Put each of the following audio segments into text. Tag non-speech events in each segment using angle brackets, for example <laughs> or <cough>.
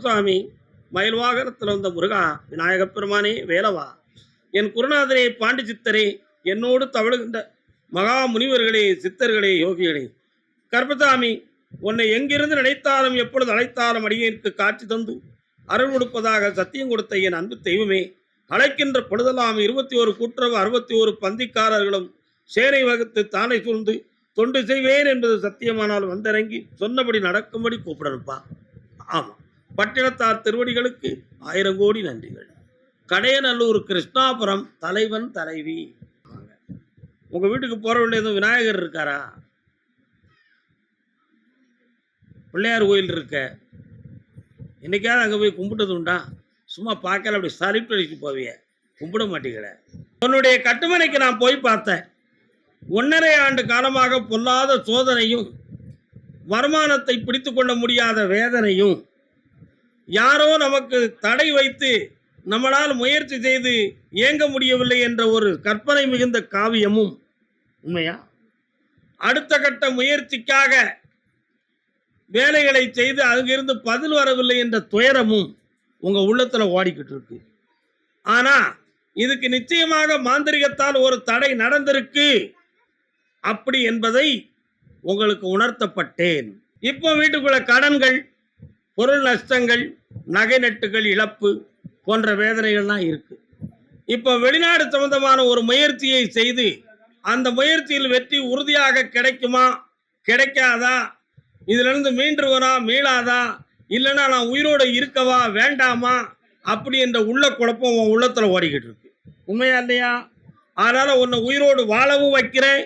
குருசாமி மயில் வாகனத்தில் வந்த முருகா விநாயகப் பெருமானே வேலவா. என் குருநாதரே பாண்டி சித்தரே என்னோடு தவழுகின்ற மகா முனிவர்களே சித்தர்களே யோகிகளே. கர்பசாமி உன்னை எங்கிருந்து நினைத்தாலும் எப்பொழுது அழைத்தாலும் அடியேற்கு காட்சி தந்து அருள் கொடுப்பதாக சத்தியம் கொடுத்த என் அன்பு தெய்வமே அழைக்கின்ற பொழுதெல்லாம் இருபத்தி ஒரு கூட்டுறவு அறுபத்தி ஒரு பந்திக்காரர்களும் சேனை வகுத்து தானை சூழ்ந்து தொண்டு செய்வேன் என்பது சத்தியமானால் வந்திறங்கி சொன்னபடி நடக்கும்படி கூப்பிடணுப்பா ஆமாம். பட்டினத்தார் திருவடிகளுக்கு ஆயிரம் கோடி நன்றிகள். கடையநல்லூர் கிருஷ்ணாபுரம் தலைவன் தலைவி. உங்க வீட்டுக்கு போறவள்ள எதுவும் விநாயகர் இருக்காரா? பிள்ளையார் கோயில் இருக்க. என்னைக்காவது அங்கே போய் கும்பிட்டது உண்டா? சும்மா பார்க்கல அப்படி சலிப்பு அடிச்சு போவிய. கும்பிட மாட்டீங்கள. உன்னுடைய கட்டுமனைக்கு நான் போய் பார்த்தேன். ஒன்றரை ஆண்டு காலமாக பொல்லாத சோதனையும் வருமானத்தை பிடித்து கொள்ள முடியாத வேதனையும் யாரோ நமக்கு தடை வைத்து நம்மளால் முயற்சி செய்து இயங்க முடியவில்லை என்ற ஒரு கற்பனை மிகுந்த காவியமும் உண்மையா? அடுத்த கட்ட முயற்சிக்காக வேலைகளை செய்து அங்கிருந்து பதில் வரவில்லை என்ற துயரமும் உங்க உள்ளத்துல ஓடிக்கிட்டு இருக்கு. ஆனா இதுக்கு நிச்சயமாக மாந்திரிகத்தால் ஒரு தடை நடந்திருக்கு. அப்படி என்பதை உங்களுக்கு உணர்த்தப்பட்டேன். இப்போ வீட்டுக்குள்ள கடன்கள் பொருள் நஷ்டங்கள் நகை நட்டுகள் இழப்பு போன்ற வேதனைகள்லாம் இருக்குது இப்போ வெளிநாடு சம்பந்தமான ஒரு முயற்சியை செய்து அந்த முயற்சியில் வெற்றி உறுதியாக கிடைக்குமா கிடைக்காதா இதிலிருந்து மீண்டுருவனா மீளாதா இல்லைன்னா நான் உயிரோடு இருக்கவா வேண்டாமா அப்படி என்ற உள்ள குழப்பம் உன் உள்ளத்தில் ஓடிக்கிட்டு இருக்கு. உண்மையா இல்லையா? அதனால் உன்னை உயிரோடு வாழவும் வைக்கிறேன்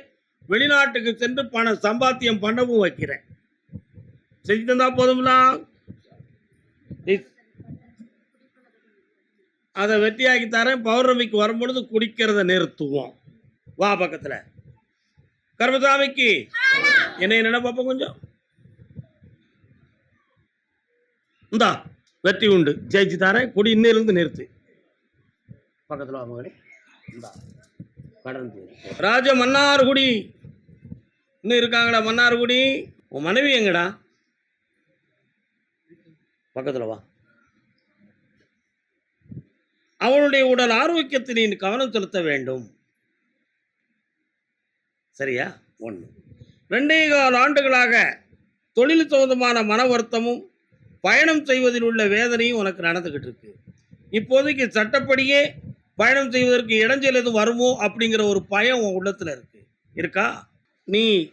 வெளிநாட்டுக்கு சென்று பண சம்பாத்தியம் பண்ணவும் வைக்கிறேன். செஞ்சு தந்தா போதுங்களா அதை வெட்டியாக்கி தரேன் பௌர்ணமிக்கு வரும்பொழுது குடிக்கிறத நிறுத்துவோம். வா பக்கத்தில். கர்மசாமிக்கு. என்ன என்ன பார்ப்போம் கொஞ்சம்? இந்தா வெற்றி உண்டு. ஜெயிச்சு தரேன் குடி இன்னிலிருந்து நிறுத்து. பக்கத்தில் வா மகளே. இந்தா கடந்து ராஜ மன்னார்குடி. இன்னும் இருக்காங்களா மன்னார்குடி. உன் மனைவி எங்கடா? பக்கத்தில் வா. அவனுடைய உடல் ஆரோக்கியத்தில் நீ கவனம் செலுத்த வேண்டும். சரியா? ஒன்று ரெண்டே கால் ஆண்டுகளாக தொழில் சம்பந்தமான மன வருத்தமும் பயணம் செய்வதில் உள்ள வேதனையும் உனக்கு நடந்துக்கிட்டு இருக்கு. இப்போதைக்கு சட்டப்படியே பயணம் செய்வதற்கு இடைஞ்சல் எதுவும் வருமோ அப்படிங்கிற ஒரு பயம் உன் உள்ளத்தில் இருக்கு. இருக்கா? நீ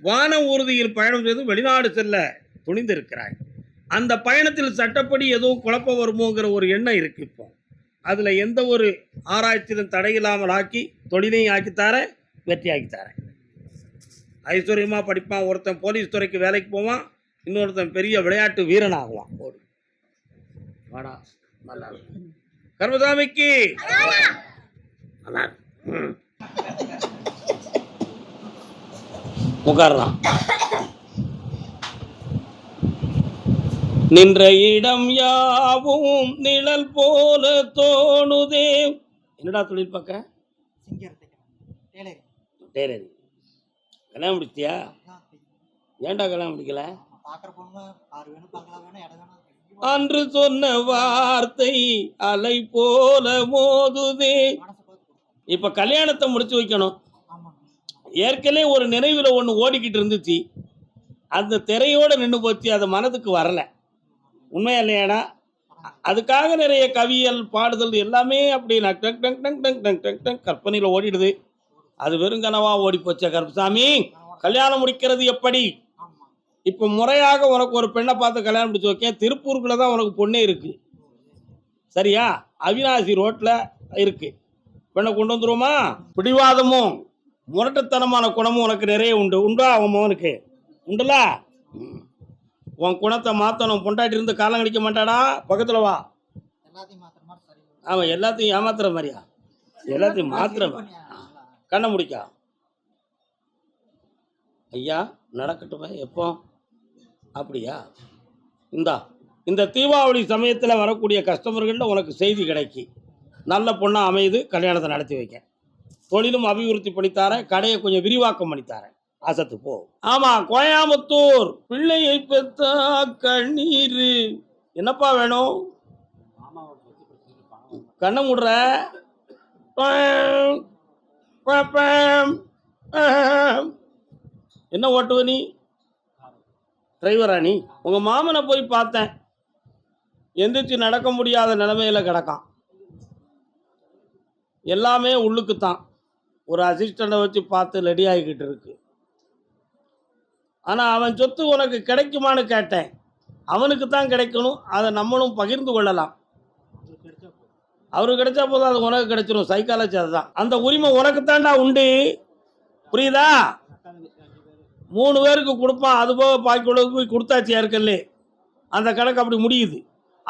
வான ஊர்தியில் பயணம் செய்து வெளிநாடு செல்ல துணிந்திருக்கிறாய். அந்த பயணத்தில் சட்டப்படி எதுவும் குழப்பம் வருமோங்கிற ஒரு எண்ணம் இருக்கு இப்போ. அதில் எந்த ஒரு ஆராய்ச்சியிலும் தடையில்லாமல் ஆக்கி தொழிலையும் ஆக்கித்தார வெற்றி ஆக்கித்தார ஐஸ்வர்யமாக படிப்பான் ஒருத்தன் போலீஸ் துறைக்கு வேலைக்கு போவான் இன்னொருத்தன் பெரிய விளையாட்டு வீரன் ஆகுவான் ஓடு வாடா நல்லா இருக்கு. கர்மசாமிக்கு! நல்லா உட்காரலாம் நின்ற இடம் யாவும் நிழல் போல தோணுதே. என்னடா தொழில் பார்க்க? டெய்லரி கல்யாணம் முடிச்சியா ஏன்டா கல்யாணம் முடிக்கல? அன்று சொன்ன வார்த்தை அலை போல மோதுதே. இப்ப கல்யாணத்தை முடிச்சு வைக்கணும். ஏற்கனவே ஒரு நினைவுல ஒண்ணு ஓடிக்கிட்டு இருந்துச்சு. அந்த திரையோட நின்று போச்சு அது மனதுக்கு வரல. உண்மையா இல்லையாடா? அதுக்காக நிறைய கவியல் பாடுதல் எல்லாமே அப்படி நான் டக் டக் டக் டக் டக் டக் டங் கற்பனையில் ஓடிடுது. அது வெறும் கனவா ஓடி போச்ச கருப்பசாமி. கல்யாணம் முடிக்கிறது எப்படி? இப்போ முறையாக உனக்கு ஒரு பெண்ணை பார்த்து கல்யாணம் முடிச்சு வைக்க திருப்பூருக்குள்ள தான் உனக்கு பொண்ணே இருக்கு. சரியா? அவினாசி ரோட்ல இருக்கு. பெண்ணை கொண்டு வந்துருவோமா? பிடிவாதமும் முரட்டுத்தனமான குணமும் உனக்கு நிறைய உண்டு. உண்டா அவன் மகனுக்கு? உண்டுல? உன் குணத்தை மாற்றணும் பொண்டாட்டி இருந்து காலம் கழிக்க மாட்டாடா. பக்கத்தில் வா. அவன் எல்லாத்தையும் ஏமாத்துற மாதிரியா? எல்லாத்தையும் மாத்திர. கண்ணை முடிக்கா. ஐயா நடக்கட்டுமே எப்போ? அப்படியா? இந்தா இந்த தீபாவளி சமயத்தில் வரக்கூடிய கஸ்டமர்களில் உனக்கு செய்தி கிடைக்கி. நல்ல பொண்ணாக அமையுது கல்யாணத்தை நடத்தி வைக்க. தொழிலும் அபிவிருத்தி பண்ணித்தாரேன் கடையை கொஞ்சம் விரிவாக்கம் பண்ணித்தாரேன் அசத்து போ. ஆமா கோயம்புத்தூர். பிள்ளையை பெத்த கண்ணீர். என்னப்பா வேணும்? கண்ணை முடுற. என்ன ஓட்டுவ நீ? டிரைவரா நீ? உங்க மாமனை போய் பார்த்தேன். எந்திரிச்சு நடக்க முடியாத நிலைமையில கிடக்கான். எல்லாமே உள்ளுக்கு தான் ஒரு அசிஸ்டண்ட்டை வச்சு பார்த்து ரெடி ஆகிக்கிட்டு இருக்கு. ஆனால் அவன் சொத்து உனக்கு கிடைக்குமான்னு கேட்டேன். அவனுக்கு தான் கிடைக்கணும். அதை நம்மளும் பகிர்ந்து கொள்ளலாம். அவருக்கு கிடைச்சா போதும். அது உனக்கு கிடைச்சிடும் சைக்காலஜி அதுதான். அந்த உரிமை உனக்கு தான்டா உண்டு. புரியுதா? மூணு பேருக்கு கொடுப்பான். அது போக பாக்கி போய் கொடுத்தாச்சு ஏற்கனவே. அந்த கணக்கு அப்படி முடியுது.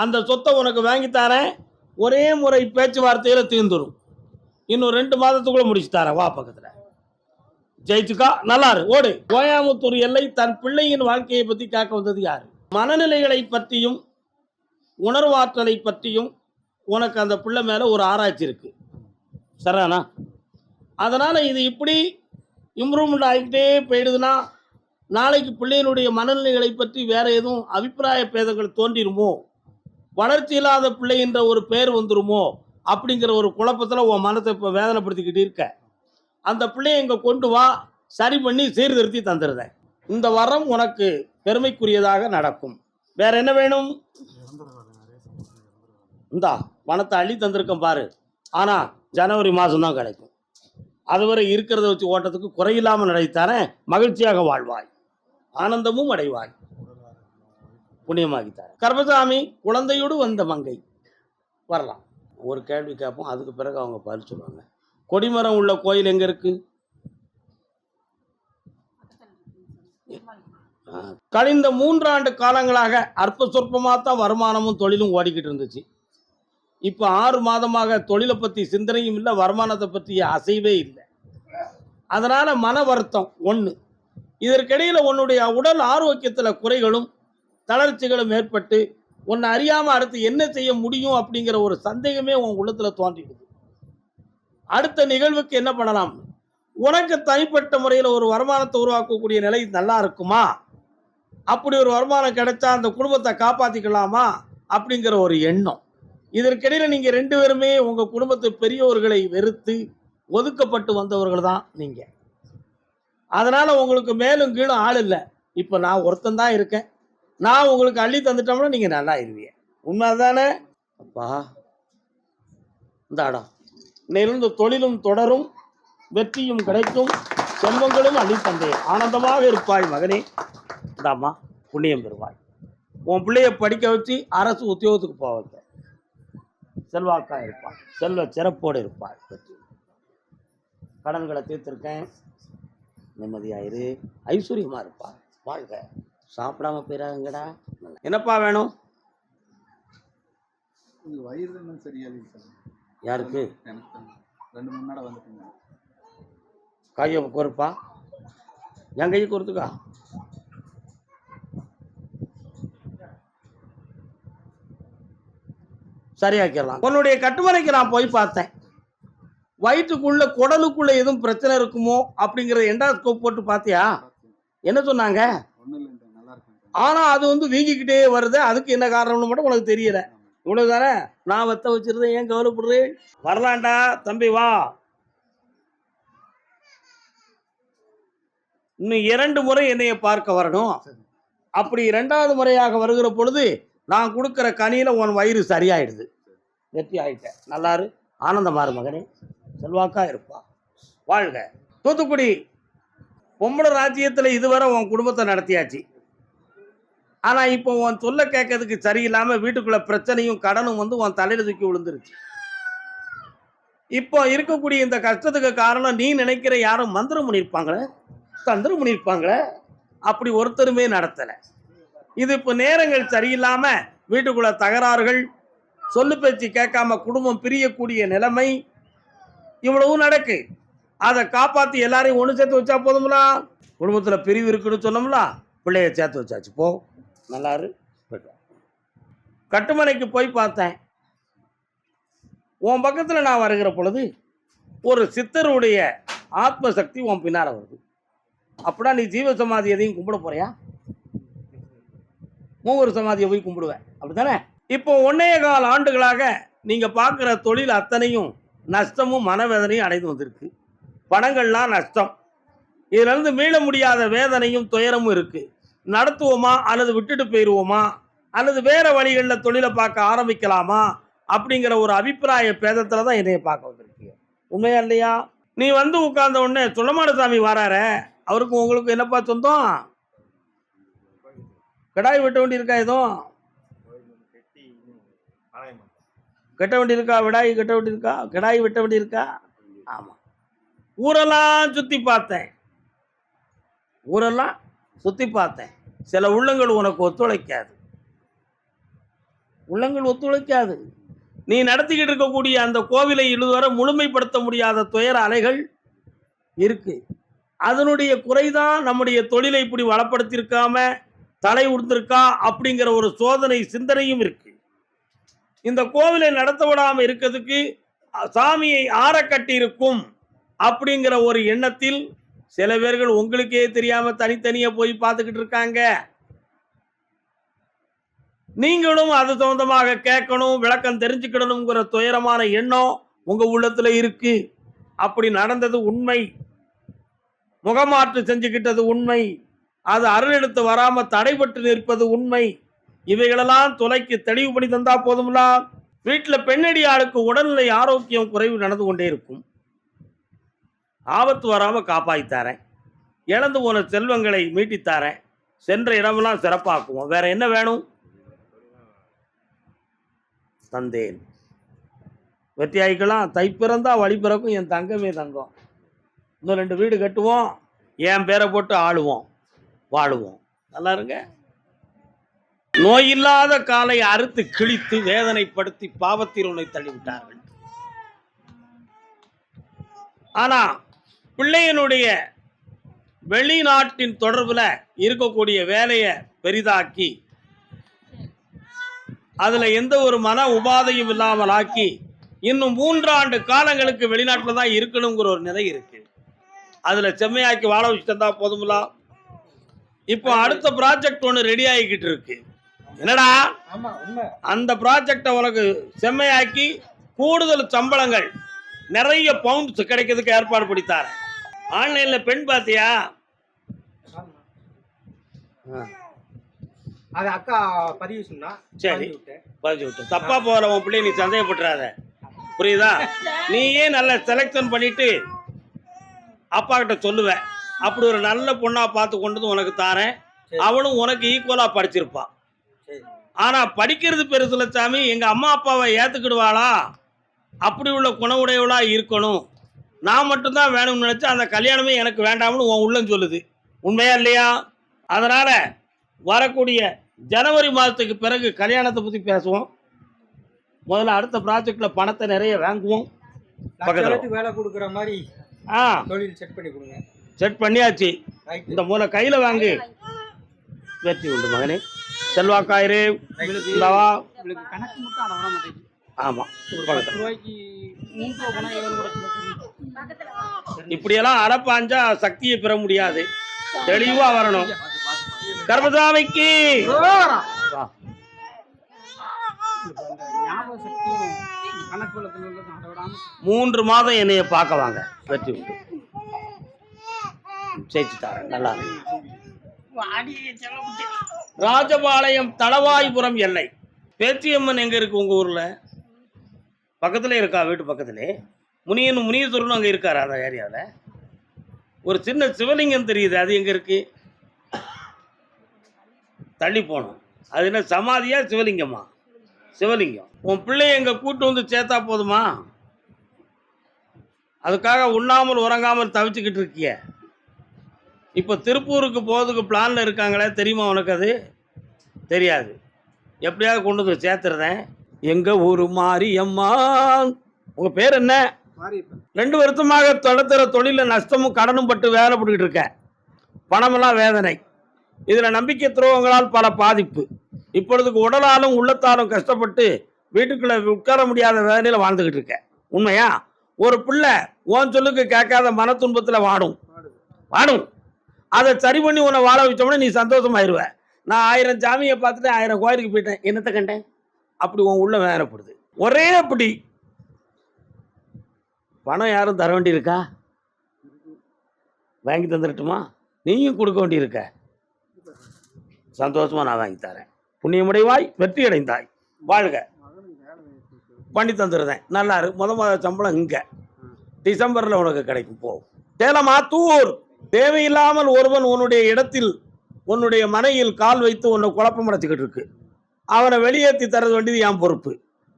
அந்த சொத்தை உனக்கு வாங்கி தரேன். ஒரே முறை பேச்சுவார்த்தையில் தீர்ந்துடும் இன்னும் ரெண்டு மாதத்துக்குள்ளே முடிச்சு தரேன். வா பக்கத்தில். ஜெயிச்சுக்கா? நல்லா இரு ஓடு. கோயாமுத்தூர் எல்லை தன் பிள்ளையின் வாழ்க்கையை பற்றி கேட்க வந்தது யாரு? மனநிலைகளை பற்றியும் உணர்வாற்றலை பற்றியும் உனக்கு அந்த பிள்ளை மேலே ஒரு ஆராய்ச்சி இருக்கு. சரிண்ணா அதனால் இது இப்படி இம்ப்ரூவ்மெண்ட் ஆகிக்கிட்டே போயிடுதுன்னா நாளைக்கு பிள்ளையினுடைய மனநிலைகளை பற்றி வேற எதுவும் அபிப்பிராய பேதங்கள் தோன்றிருமோ? வளர்ச்சி இல்லாத பிள்ளைன்ற ஒரு பேர் வந்துருமோ? அப்படிங்கிற ஒரு குழப்பத்தில் உன் மனத்தை இப்போ வேதனைப்படுத்திக்கிட்டு இருக்க. அந்த பிள்ளையை இங்கே கொண்டு வா சரி பண்ணி சீர்திருத்தி தந்துடுறேன் இந்த வரம் உனக்கு பெருமைக்குரியதாக நடக்கும். வேற என்ன வேணும்? இந்தா பணத்தை அள்ளி தந்திருக்கேன் பாரு. ஆனால் ஜனவரி மாதம்தான் கிடைக்கும். அதுவரை இருக்கிறத வச்சு ஓட்டத்துக்கு குறையில்லாமல் நடைத்தானே மகிழ்ச்சியாக வாழ்வாய். ஆனந்தமும் அடைவாய். புண்ணியமாகித்தார் கர்மசாமி குழந்தையோடு வந்த மங்கை. வரலாம். ஒரு கேள்வி கேட்போம் அதுக்கு பிறகு அவங்க பதில் சொல்லுவாங்க. கொடிமரம் உள்ள கோயில் எங்க இருக்கு? கழிந்த மூன்றாண்டு காலங்களாக அற்ப சொற்பமாக தான் வருமானமும் தொழிலும் ஓடிக்கிட்டு இருந்துச்சு. இப்போ ஆறு மாதமாக தொழிலை பற்றி சிந்தனையும் இல்லை வருமானத்தை பற்றிய அசைவே இல்லை. அதனால் மன வருத்தம் ஒன்று இதற்கிடையில் உன்னுடைய உடல் ஆரோக்கியத்தில் குறைகளும் தளர்ச்சிகளும் ஏற்பட்டு உன்னை அறியாமல் அடுத்து என்ன செய்ய முடியும் அப்படிங்கிற ஒரு சந்தேகமே உன் உள்ளத்தில் தோன்றிடுது. அடுத்த நிகழ்வுக்கு என்ன பண்ணலாம்? உனக்கு தனிப்பட்ட முறையில் ஒரு வருமானத்தை உருவாக்கக்கூடிய நிலை நல்லா இருக்குமா? அப்படி ஒரு வருமானம் கிடைச்சா அந்த குடும்பத்தை காப்பாற்றிக்கலாமா அப்படிங்கிற ஒரு எண்ணம். இதற்கிடையில் நீங்கள் ரெண்டு பேருமே உங்கள் குடும்பத்து பெரியோர்களை வெறுத்து ஒதுக்கப்பட்டு வந்தவர்கள் தான் நீங்கள் அதனால் உங்களுக்கு மேலும் கீழும் ஆள் இல்லை. இப்போ நான் ஒருத்தன் தான் இருக்கேன். நான் உங்களுக்கு அள்ளி தந்துட்டோம்னா நீங்கள் நல்லா இருவீங்க. உண்மை தானே அப்பா. இந்த இடம் தொழிலும் தொடரும் வெற்றியும் கிடைக்கும் செல்வங்களும் அள்ளித்தந்தே ஆனந்தமாக இருப்பாய் மகனே. இந்தாம்மா புண்ணியம் பெறுவாய். உன் பிள்ளைய படிக்க வச்சு அரசு உத்தியோகத்துக்கு போக வைக்க. செல்வாக்கா இருப்பாய். செல்வ சிறப்போடு இருப்பாய். வெற்றி கடன்களை தீர்த்திருக்கேன். நிம்மதியாயிரு. ஐஸ்வர்யமா இருப்பா வாழ்க. சாப்பிடாம போயிடாங்கடா என்னப்பா வேணும்? வயிறு சரியா யாருக்கு. ரெண்டு நாள் வந்துட்டுங்க. கையை பொறுப்பா என் கையை கொடுத்துக்கா சரியாக்கிடலாம். உன்னுடைய கட்டுமனைக்கு நான் போய் பார்த்தேன். வயிற்றுக்குள்ள குடலுக்குள்ள எதுவும் பிரச்சனை இருக்குமோ அப்படிங்கிற எண்டாஸ்கோப் போட்டு பார்த்தியா? என்ன சொன்னாங்க? ஆனா அது வந்து வீங்கிக்கிட்டே வருது. அதுக்கு என்ன காரணம்னு மட்டும் உனக்கு தெரியல. இவ்வளவுதானே? நான் வத்த வச்சிருந்தேன் ஏன் கவலைப்படுறேன்? வரலாண்டா தம்பி வா. இன்னும் இரண்டு முறை என்னைய பார்க்க வரணும். அப்படி இரண்டாவது முறையாக வருகிற பொழுது நான் கொடுக்குற கனியில உன் வயிறு சரியாயிடுது. வெற்றி ஆயிட்ட நல்லாரு ஆனந்தமாறு மகனே. செல்வாக்கா இருப்பா. வாழ்க. தூத்துக்குடி பொம்பளை ராஜ்யத்தில் இதுவரை உன் குடும்பத்தை நடத்தியாச்சு. ஆனால் இப்போ உன் சொல்ல கேட்கறதுக்கு சரியில்லாமல் வீட்டுக்குள்ள பிரச்சனையும் கடனும் வந்து உன் தலையில தூக்கி விழுந்துருச்சு. இப்போ இருக்கக்கூடிய இந்த கஷ்டத்துக்கு காரணம் நீ நினைக்கிற யாரும் மந்திரம் பண்ணியிருப்பாங்களே தந்திரம் பண்ணியிருப்பாங்களே அப்படி ஒருத்தருமே நடத்தலை. இது இப்போ நேரங்கள் சரியில்லாமல் வீட்டுக்குள்ள தகராறுகள் சொல்லு பேச்சு கேட்காம குடும்பம் பிரியக்கூடிய நிலைமை இவ்வளவு நடக்கு. அதை காப்பாற்றி எல்லாரையும் ஒன்று சேர்த்து வச்சா போதுங்களா குடும்பத்தில் பிரிவு இருக்குன்னு சொன்னோம்ல? பிள்ளைய சேர்த்து வச்சாச்சு போ. நல்லாரு. கட்டுமனைக்கு போய் பார்த்தேன். உன் பக்கத்தில் நான் வருகிற பொழுது ஒரு சித்தருடைய ஆத்ம சக்தி உன் பின்னால் வருது. அப்படின்னா நீ ஜீவ சமாதி எதையும் கும்பிட போறியா? மூவர் சமாதியை போய் கும்பிடுவேன் அப்படித்தானே? இப்போ ஒன்னே கால் ஆண்டுகளாக நீங்கள் பார்க்குற தொழில் அத்தனையும் நஷ்டமும் மனவேதனையும் அடைந்து வந்திருக்கு. பணங்கள்லாம் நஷ்டம். இதிலிருந்து மீள முடியாத வேதனையும் துயரமும் இருக்குது நடத்துவோமா அல்லது விட்டுட்டு போயிடுவோமா அல்லது வேற வழிகளில் தொழிலை பார்க்க ஆரம்பிக்கலாமா? அப்படிங்கிற ஒரு அபிப்பிராய பேதத்தில் தான் என்னைய பார்க்க வந்திருக்கீங்க. உண்மையா இல்லையா? நீ வந்து உட்கார்ந்த உடனே சுள்ளமாட சாமி வராரு? அவருக்கு உங்களுக்கு என்னப்பா சொந்தம்? கிடாய் வெட்ட வேண்டி இருக்கா எதுவும் கட்ட வேண்டி இருக்கா விடாய் கட்ட வேண்டி இருக்கா கிடாய் வெட்ட வேண்டி இருக்கா ஊரெல்லாம் சுற்றி பார்த்தேன். ஊரெல்லாம் சுற்றி பார்த்தேன். சில உள்ளங்கள் உனக்கு ஒத்துழைக்காது. உள்ளங்கள் ஒத்துழைக்காது. நீ நடத்திக்கிட்டு இருக்கக்கூடிய அந்த கோவிலை இதுவரை முழுமைப்படுத்த முடியாத துயர அலைகள் இருக்கு. அதனுடைய குறைதான் நம்முடைய தொழிலை இப்படி வளப்படுத்தியிருக்காம தலை உடுத்திருக்கா அப்படிங்கிற ஒரு சோதனை சிந்தனையும் இருக்கு. இந்த கோவிலை நடத்த விடாமல் இருக்கிறதுக்கு சாமியை ஆற கட்டியிருக்கும் அப்படிங்கிற ஒரு எண்ணத்தில் சில பேர்கள் உங்களுக்கே தெரியாம தனித்தனியா போய் பார்த்துக்கிட்டு இருக்காங்க. நீங்களும் அது சொந்தமாக கேட்கணும் விளக்கம் தெரிஞ்சுக்கிடணுங்கிற துயரமான எண்ணம் உங்க உள்ளத்துல இருக்கு. அப்படி நடந்தது உண்மை. முகமாற்று செஞ்சுக்கிட்டது உண்மை. அது அருளெடுத்து வராம தடைபட்டு நிற்பது உண்மை. இவைகளெல்லாம் துளைக்கு தெளிவு பண்ணி தந்தா போதும்ல? வீட்டில் பெண்ணடி ஆளுக்கு உடல்நிலை ஆரோக்கியம் குறைவு நடந்து கொண்டே இருக்கும். ஆபத்து வராமல் காப்பாற்றித்தாரேன் இழந்து போன செல்வங்களை மீட்டித்தாரேன் சென்ற இடமெல்லாம் சிறப்பாக்குவோம். வேற என்ன வேணும்? தந்தேன். வெற்றியாய்க்கலாம். தை பிறந்தா வழி பிறக்கும். என் தங்கமே தங்கம். இன்னும் ரெண்டு வீடு கட்டுவோம். என் பேரை போட்டு ஆளுவோம். வாழுவோம். நல்லா இருங்க. நோயில்லாத காலை அறுத்து கிழித்து வேதனைப்படுத்தி பாவத்தில் உன்னை தள்ளிவிட்டார்கள். ஆனா பிள்ளையனுடைய வெளிநாட்டின் தொடர்புல இருக்கக்கூடிய வேலையை பெரிதாக்கி அதுல எந்த ஒரு மன உபாதையும் இல்லாமல் ஆக்கி இன்னும் மூன்றாண்டு காலங்களுக்கு வெளிநாட்டுல தான் இருக்கணுங்கிற ஒரு நிலை இருக்கு. அதுல செம்மையாக்கி வாழ வச்சுட்டு போதுமில்ல இப்போ அடுத்த ப்ராஜெக்ட் ஒன்று ரெடி ஆகிக்கிட்டு இருக்கு. என்னடா? அந்த ப்ராஜெக்டை உனக்கு செம்மையாக்கி கூடுதல் சம்பளங்கள் நிறைய பவுண்ட்ஸ் கிடைக்கிறதுக்கு ஏற்பாடு பண்ணித்தாரேன் ஆன்லைன்ல பெண் பார்த்தியா ஆமா. அது அக்கா பதிவு சொன்னா சரி. பதிவு விட்டு. தப்பா போகிற உன் பிள்ளைய நீ சந்தேகப்பட்டுறாத. புரியுதா? நீயே நல்ல செலெக்ஷன் பண்ணிட்டு அப்பா கிட்ட சொல்லுவேன் அப்படி ஒரு நல்ல பொண்ணா பார்த்து கொண்டு வந்து உனக்கு தாரேன். சரி. அவளும் உனக்கு ஈக்குவலா படிச்சிருப்பா. சரி. ஆனா படிக்கிறது பெருசுல சாமி எங்க அம்மா அப்பாவை ஏத்துக்கிடுவாளா? அப்படி உள்ள குணவுடையவளா இருக்கணும். நான் மட்டும்தான் வேணும்னு நினைச்சா அந்த கல்யாணமே எனக்கு வேண்டாம்னு உன் உள்ளம் சொல்லுது. உண்மையா இல்லையா? அதனால வரக்கூடிய ஜனவரி மாதத்துக்கு பிறகு கல்யாணத்தை பத்தி பேசுவோம். முதல்ல அடுத்த ப்ராஜெக்ட்ல பணத்தை நிறைய வாங்குவோம். பக்கத்துல. வேலை கொடுக்குற மாதிரி ஆ. தொழில் செட் பண்ணி கொடுங்க. செட் பண்ணியாச்சு. இந்த மூளை கையில வாங்கு. வெற்றி உண்டு மகனே. செல்வாக்காயிரு இந்தவா உங்களுக்கு கணக்கு அட இப்படியெல்லாம் அறப்பாஞ்சா சக்தியை பெற முடியாது. தெளிவா வரணும். கர்மசாமிக்கு மூன்று மாதம் என்னைய பார்க்க வாங்க. வெற்றி விட்டு ஜெயிச்சு தரேன் நல்லா ராஜபாளையம் தளவாய்புரம் எல்லை. பேச்சியம்மன் எங்க இருக்கு உங்க ஊர்ல? பக்கத்துல இருக்கா? வீட்டு பக்கத்துலேயே? முனியன் முனீஸ்வரனும் அங்கே இருக்காரு அந்த ஏரியாவில்? ஒரு சின்ன சிவலிங்கம் தெரியுது அது எங்கே இருக்கு? தள்ளி போகணும். அது என்ன சமாதியா சிவலிங்கமா? சிவலிங்கம். உன் பிள்ளைய எங்கள் கூட்டு வந்து சேர்த்தா போதுமா? அதுக்காக உண்ணாமல் உறங்காமல் தவிச்சுக்கிட்டு இருக்கிய. இப்போ திருப்பூருக்கு போகிறதுக்கு பிளானில் இருக்காங்களே தெரியுமா உனக்கு அது? தெரியாது. எப்படியாவது கொண்டு வந்து சேர்த்துறேன். எங்கள் ஊர் மாரியம்மா உங்கள் பேர் என்ன? ரெண்டு வருஷமாக தொடத்துற தொழிலில் நஷ்டமும் கடனும் பட்டு வேலைப்பட்டுக்கிட்டு இருக்கேன் பணமெல்லாம் வேதனை. இதில் நம்பிக்கை துரோகங்களால் பல பாதிப்பு. இப்பொழுதுக்கு உடலாலும் உள்ளத்தாலும் கஷ்டப்பட்டு வீட்டுக்குள்ளே உட்கார முடியாத வேதனையில் வாழ்ந்துக்கிட்டு இருக்கேன் உண்மையா? ஒரு பிள்ளை ஓன் சொல்லுக்கு கேட்காத மன துன்பத்தில் வாடும். வாடும். அதை சரி பண்ணி உன்னை வாழ வச்சோம்னா நீ சந்தோஷமாயிருவ. நான் ஆயிரம் சாமியை பார்த்துட்டு ஆயிரம் கோயிலுக்கு போயிட்டேன். என்னத்தை கண்டேன்? அப்படி உன் உள்ள வேறப்படுது ஒரே அப்படி பணம் யாரும் தர வேண்டியிருக்கா? வாங்கி தந்துடட்டுமா நீயும் கொடுக்க வேண்டியிருக்க. சந்தோஷமா நான் வாங்கி தரேன். புண்ணியமுடைவாய் வெற்றி அடைந்தாய் வாழ்க. பண்ணி தந்துடுறேன் நல்லா இருக்கு முத முத சம்பளம் இங்கே. டிசம்பரில் உனக்கு கிடைக்கும். போ. சேலமாத்தூர் தேவையில்லாமல் ஒருவன் உன்னுடைய இடத்தில் உன்னுடைய மனையில் கால் வைத்து உன்னை குழப்பம் அடைச்சிக்கிட்டு இருக்கு. அவனை வெளியேற்றி தரது வேண்டியது என் பொறுப்பு.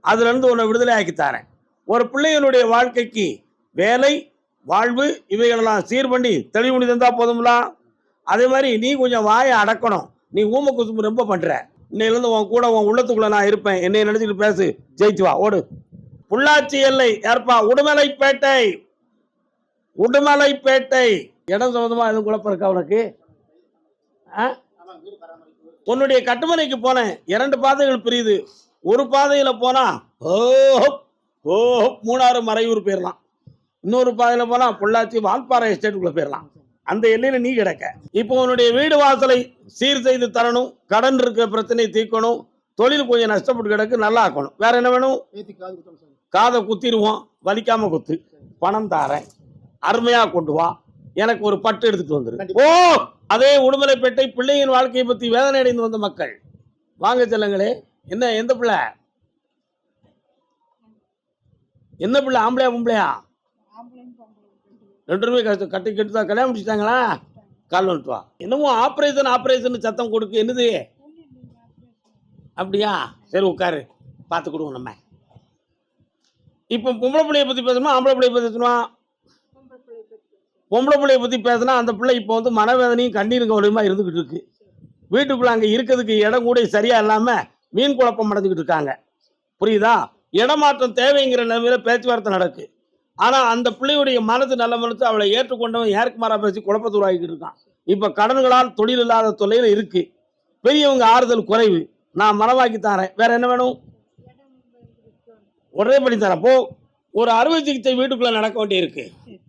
அதுலேருந்து உன்னை விடுதலை ஆக்கி தரேன். ஒரு பிள்ளைகளுடைய வாழ்க்கைக்கு வேலை வாழ்வு இவைகளெல்லாம் சீர் பண்ணி தெளிவு பண்ணி தந்தா போதும்ல? அதே மாதிரி நீ கொஞ்சம் வாயை அடக்கணும். நீ ஊம குசும்பு ரொம்ப பண்ற. இன்னையிலேருந்து உன் கூட உன் உள்ளத்துக்குள்ள நான் இருப்பேன். என்னை நினைச்சிட்டு பேசு. ஜெயிச்சு வா. ஓடு. பொள்ளாச்சி எல்லை. யார்ப்பா உடுமலைப்பேட்டை. உடுமலைப்பேட்டை. இடம் சம்பந்தமா எதுவும் குழப்பம் இருக்கா உனக்கு? ஆ? உன்னுடைய கட்டுமனைக்கு போனேன். இரண்டு பாதைகள் பிரியுது. ஒரு பாதையில போனா ஓ ஓ மூணாறு மறையூர் போயிடலாம் இன்னொரு பாதையில போனா பொள்ளாச்சி வால்பாறை எஸ்டேட்டுக்குள்ள போயிடலாம் அந்த எல்லையில நீ கிடக்க. இப்போ உன்னுடைய வீடு வாசலை சீர் செய்து தரணும் கடன் இருக்கிற பிரச்சனையை தீர்க்கணும் தொழில் கொஞ்சம் நஷ்டப்பட்டு கிடக்கு நல்லா ஆக்கணும் வேற என்ன வேணும்? காது குத்திடுவோம் வலிக்காம குத்து. பணம் தாரேன். அருமையா கொண்டு வா. எனக்கு ஒரு பட்டு எடுத்துட்டு வந்துரு. ஓ அதே உடுமலைப்பேட்டை பிள்ளையின் வாழ்க்கையை பத்தி வேதனை அடைந்து வந்த மக்கள். வாங்க செல்லங்களே என்ன எந்த பிள்ளை? என்ன பிள்ளை ஆம்பளையா பொம்பளையா? ரெண்டு ரூபாய் கஷ்ட கட்டி கட்டி தான் கல்யாணம் முடிச்சிட்டாங்களா? கால் வந்துட்டு வா. என்னமோ ஆப்ரேஷன் ஆப்ரேஷன் சத்தம் கொடுக்கு என்னது? அப்படியா? சரி உட்காரு. பார்த்து கொடுங்க நம்ம. இப்போ பொம்பளை பிள்ளைய பற்றி பேசணுமா? ஆம்பளை பிள்ளைய பற்றி பேசணுமா? பொம்பளை பிள்ளைய பற்றி பேசினா அந்த பிள்ளை இப்போ வந்து மனவேதனையும் கண்ணீரும் கவலையுமா இருந்துக்கிட்டு இருக்கு. வீட்டுக்குள்ள அங்கே இருக்கிறதுக்கு இடம் கூட சரியா இல்லாமல் மீன் குழப்பம் அடைஞ்சுக்கிட்டு இருக்காங்க. புரியுதா? இடமாற்றம் தேவைங்கிற நிலைமையில பேச்சுவார்த்தை நடக்கு. ஆனால் அந்த பிள்ளையுடைய மனது நல்ல மனசு அவளை ஏற்றுக்கொண்டவன் யாருக்கு மாறா பேசி குழப்பத்துருவாக்கிட்டு இருக்கான். இப்போ கடன்களால் தொழில் இல்லாத தொல்லையில் இருக்கு. பெரியவங்க ஆறுதல் குறைவு. நான் மனவாக்கி தரேன். வேற என்ன வேணும்? உடனே பண்ணி தரேன். போ. ஒரு அறுவை சிகிச்சை வீட்டுக்குள்ள நடக்க வேண்டியிருக்கு.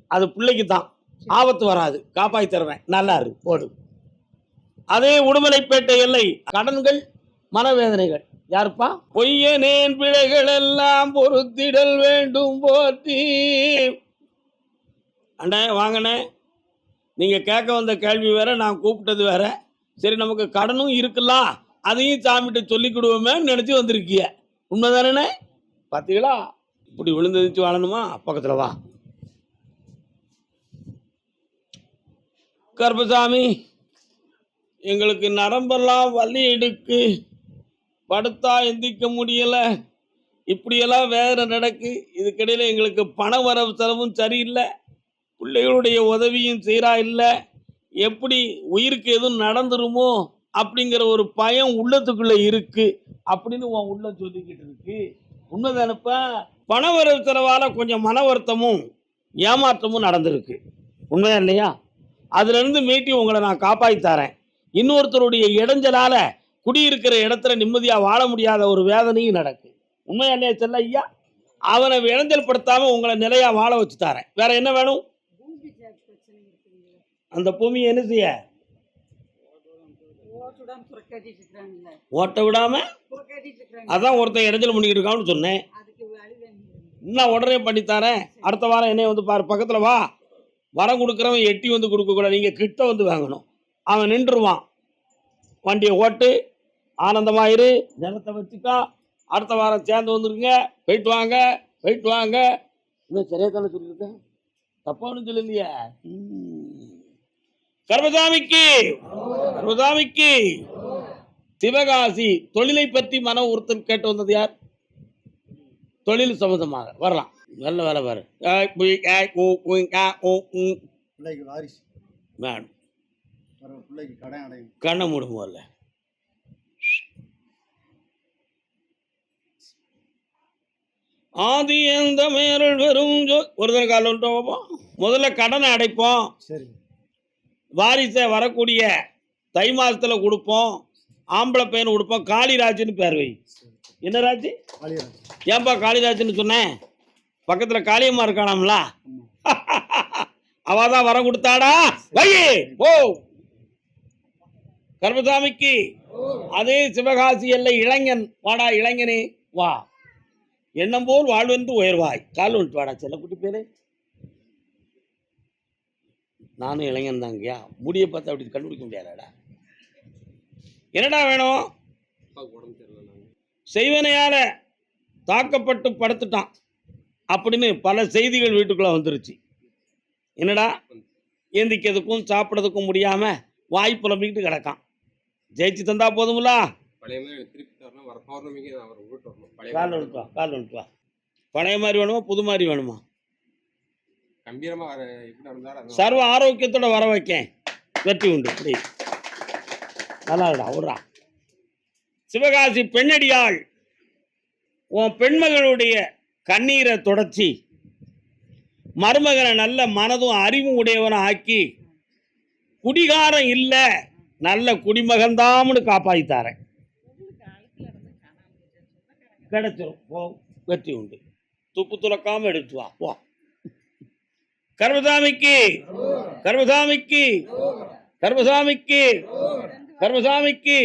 அது பிள்ளைக்கு தான் ஆபத்து வராது. காப்பாற்றி தருவேன். நல்லா இருக்கு போடு. அதே உடுமலைப்பேட்டை எல்லை. கடன்கள் மனவேதனைகள். யாருப்பா? பொய்யனேன் பிழைகள் எல்லாம் பொறுத்திடல் வேண்டும் போற்றி. அண்ணே வாங்கண்ணே. நீங்க கேட்க வந்த கேள்வி வேற நான் கூப்பிட்டது வேற. சரி நமக்கு கடனும் இருக்கலாம் அதையும் சாமிகிட்ட சொல்லிக்கிடுவோமே நினைச்சு வந்திருக்கிய. உண்மைதானே பார்த்தீங்களா இப்படி விழுந்ததிச்சு வாழணுமா? பக்கத்துல வா. கருப்பசாமி எங்களுக்கு நரம்பெல்லாம் வலி எடுக்கு. படுத்தா எந்திக்க முடியல. இப்படியெல்லாம் வேற நடக்கு. இதுக்கிடையில எங்களுக்கு பண வரவு செலவும் சரியில்லை. பிள்ளைகளுடைய உதவியும் சீரா இல்லை. எப்படி உயிருக்கு எதுவும் நடந்துருமோ அப்படிங்கிற ஒரு பயம் உள்ளத்துக்குள்ள இருக்கு அப்படின்னு உன் உள்ள சொல்லிக்கிட்டு இருக்கு. உண்மைதானப்ப பண வரவு செலவால கொஞ்சம் மன வருத்தமும் ஏமாற்றமும் நடந்திருக்கு. உண்மையா இல்லையா? அதுல இருந்து மீட்டி உங்களை நான் காப்பாத்தி தரேன். இன்னொருத்தருடைய இடைஞ்சலால குடியிருக்கிற இடத்துல நிம்மதியா வாழ முடியாத ஒரு வேதனையும் நடக்கு. உண்மையா இல்லையா செல்ல ஐயா? அவனை இடைஞ்சல் படுத்தாம உங்களை நிலையா வாழ வச்சு தரேன். வேற என்ன வேணும்? அந்த பூமியை என்ன செய்ய? ஓட்ட விடாம? அதான் ஒருத்தன் இடைஞ்சல் பண்ணிக்கிட்டு இருக்கான்னு சொன்னேன். என்ன இன்னும் உடனே பண்ணித்தாரேன் அடுத்த வாரம் என்னைய வந்து பாரு பக்கத்துல வா. வரம் கொடுக்குறவன் எட்டி வந்து கொடுக்க நீங்கள் நீங்க கிட்ட வந்து வாங்கணும். அவன் நின்றுருவான் வண்டியை ஓட்டு. ஆனந்தமாயிரு. ஜனத்தை வச்சுக்கா அடுத்த வாரம் சேர்ந்து வந்துருங்க. போயிட்டு வாங்க போயிட்டு வாங்க. இன்னும் சரியா தானே சொல்லியிருக்கேன் தப்பா ஒன்றும் சொல்லலையே. கர்மசாமிக்கு கர்மசாமிக்கு. சிவகாசி தொழிலை பற்றி மன ஒருத்தர் கேட்டு வந்தது யார்? தொழில் சம்பந்தமாக. வரலாம். நல்ல வேலை பாரு. வாரிசு. வேணும். வர பிள்ளைக்கு கடன் அடையும் கண்ணை மூடும் முதல்ல. ஆதி எந்த மேரல் வெறும் ஒரு தடவை கால வைப்போம் முதல்ல கடனை அடைப்போம். சரி. வாரிசை வரக்கூடிய தை மாசத்துல கொடுப்போம். ஆம்பளை பையன் கொடுப்போம். காளிராஜ்னு பேர் வை. என்ன ராஜ்? ஏன்பா காளிராஜ்னு சொன்னேன் பக்கத்துல காளியம்மா இருக்கானாம்ல? <laughs> அவ தான் வரம் கொடுத்தாடா? வை. ஓ கர்மசாமிக்கு. அதே சிவகாசி எல்லை இளைஞன். வாடா இளைஞனே வா. எண்ணம் போல் வாழ்வென்று உயர்வாய். கால் வந்துட்டு வாடா செல்லக்குட்டி பேரு. நானும் இளைஞன் தாங்கய்யா முடிய பார்த்து அப்படி கண்டுபிடிக்க முடியாதாடா. என்னடா வேணும்? செய்வனையால தாக்கப்பட்டு படுத்துட்டான். அப்படின்னு பல செய்திகள் வீட்டுக்குள்ள வந்துருச்சு. என்னடா? ஏந்திக்கிறதுக்கும் சாப்பிட்றதுக்கும் முடியாம வாய் புலம்பிக்கிட்டு கிடக்கான். ஜெயிச்சு தந்தா போதுங்களா பழைய மாதிரி திருப்பி தரணும். வர பௌர்ணமிக்கு நான் அவரை விட்டு வரணும். பழைய கால் வா கால் வந்துட்டு வா பழைய மாதிரி வேணுமா புது மாதிரி வேணுமா? கம்பீரமா வர எப்படி அது சர்வ ஆரோக்கியத்தோட வர வைக்கேன். வெற்றி உண்டு. இப்படி நல்லா இருக்கா விட்றா சிவகாசி பெண்ணடியாள் உன் பெண்மகளுடைய கண்ணீரை தொடச்சி மருமகனை நல்ல மனதும் அறிவும் உடையவனை ஆக்கி குடிகாரம் இல்லை நல்ல குடிமகன்தாம்னு காப்பாத்தி கிடைச்சிடும் போ வெற்றி உண்டு. துப்பு துறக்காமல் எடுத்து வா. போ. கர்மசாமிக்கு கர்மசாமிக்கு கர்மசாமிக்கு கர்மசாமிக்கு